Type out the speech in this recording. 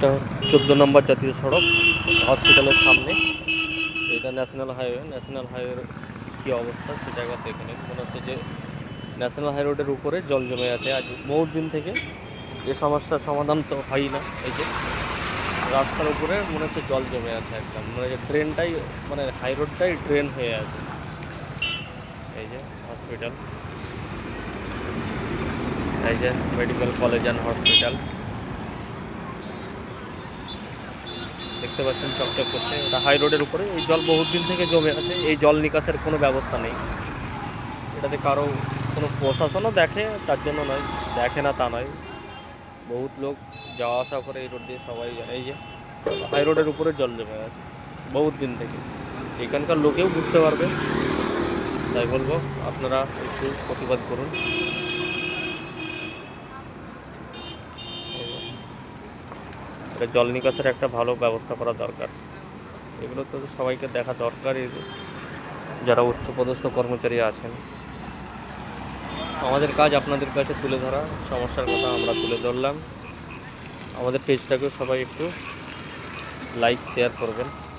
এটা চোদ্দ নম্বর জাতীয় সড়ক হসপিটালের সামনে। এটা ন্যাশনাল হাইওয়ে ন্যাশনাল হাইওয়ের কী অবস্থা সেটা একবার দেখে নিন। মনে হচ্ছে যে ন্যাশনাল হাই রোডের উপরে জল জমে আছে। আজ বহু দিন থেকে এ সমস্যার সমাধান তো হয়ই না। এই যে রাস্তার উপরে মনে হচ্ছে জল জমে আছে একদম। মানে যে ড্রেনটাই মানে হাই রোডটাই ড্রেন হয়ে আছে। এই যে হসপিটাল এই যে মেডিকেল কলেজ অ্যান্ড হসপিটাল দেখতে পাচ্ছেন চকচক করছে। এটা হাই রোডের উপরে। এই জল বহুত দিন থেকে জমে আছে। এই জল নিকাশের কোনো ব্যবস্থা নেই। এটাতে কারও কোনো প্রশাসনও দেখে, তার জন্য নয়। দেখে না তা নয়। বহুত লোক যাওয়া আসা করে এই রোড দিয়ে সবাই জানে যে হাই রোডের উপরে জল জমে আছে। বহুত দিন থেকে। এখানকার লোকেও বুঝতে পারবে। তাই বলব, আপনারা একটু প্রতিবাদ করুন। এটা জল নিকাশের একটা ভালো ব্যবস্থা করা দরকার। এগুলো তো সবাইকে দেখা দরকারই। যারা উচ্চপদস্থ কর্মচারী আছেন। আমাদের কাজ আপনাদের কাছে তুলে ধরা। সমস্যার কথা আমরা তুলে ধরলাম। আমাদের পেজটাকেও সবাই একটু লাইক শেয়ার করবেন।